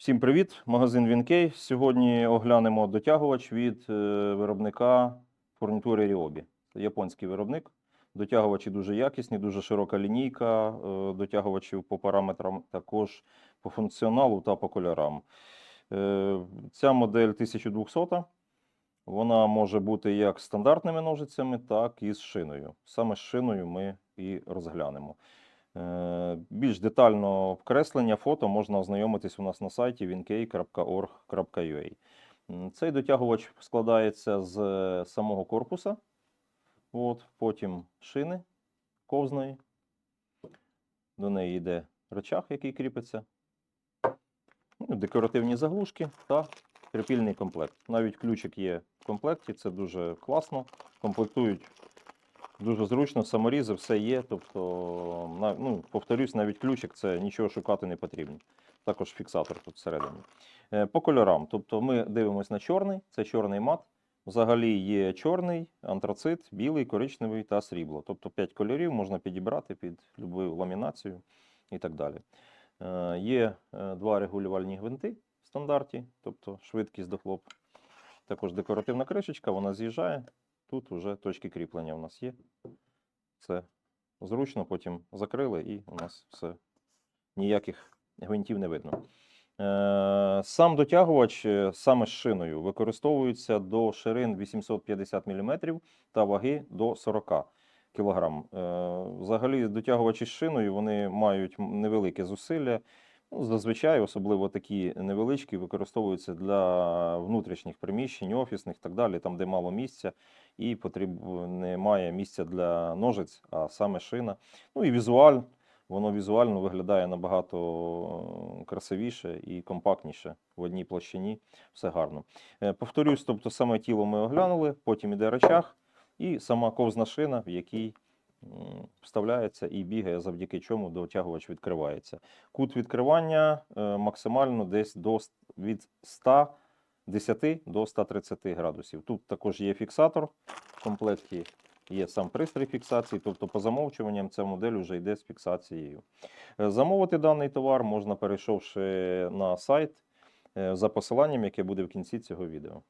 Всім привіт! Магазин Вінкей. Сьогодні оглянемо дотягувач від е, виробника фурнітури Ryobi. Це японський виробник. Дотягувачі дуже якісні, дуже широка лінійка е, дотягувачів по параметрам, також по функціоналу та по кольорам. Е, Ця модель 1200. Вона може бути як стандартними ножицями, так і з шиною. Саме з шиною ми і розглянемо. Більш детально вкреслення фото можна ознайомитись у нас на сайті winkei.org.ua. М, Цей дотягувач складається з е, самого корпуса, от, потім шини ковзної. До неї йде речах, який кріпиться, ну, декоративні заглушки та кріпільний комплект. Навіть ключик є в комплекті, це дуже класно. Комплектують Дуже зручно, саморізи, все є. Тобто, ну, повторюсь, навіть ключик це нічого шукати не потрібно. Також фіксатор тут всередині. Е, По кольорам. Тобто ми дивимося на чорний, це чорний мат. Взагалі є чорний, антрацит, білий, коричневий та срібло. Тобто 5 кольорів можна підібрати під будь-яку ламінацію і так далі. Е, Є е, два регулювальні гвинти в стандарті, тобто швидкість дохлоп. Також декоративна кришечка, вона з'їжджає. Тут вже точки кріплення у нас є. Це зручно, потім закрили і у нас все. Ніяких гвинтів не видно. Е, Сам дотягувач е, саме з шиною використовується до ширин 850 мм та ваги до 40 кг. Взагалі, дотягувачі з шиною вони мають невелике зусилля. Ну, зазвичай, особливо такі невеличкі, використовуються для внутрішніх приміщень, офісних і так далі, там, де мало місця, і потріб... немає місця для ножиць, а саме шина. Ну і візуаль, воно візуально виглядає набагато красивіше і компактніше в одній площині. Все гарно. Е, Повторюсь, тобто саме тіло ми оглянули, потім іде речах і сама ковзна шина, в якій вставляється і бігає, завдяки чому дотягувач відкривається. Кут відкривання е, максимально десь до від 110 до 130 градусів. Тут також є фіксатор в комплекті. Є сам пристрій фіксації, тобто по замовчуванням ця модель вже йде з фіксацією. Е, Замовити даний товар можна перейшовши на сайт е, за посиланням, яке буде в кінці цього відео.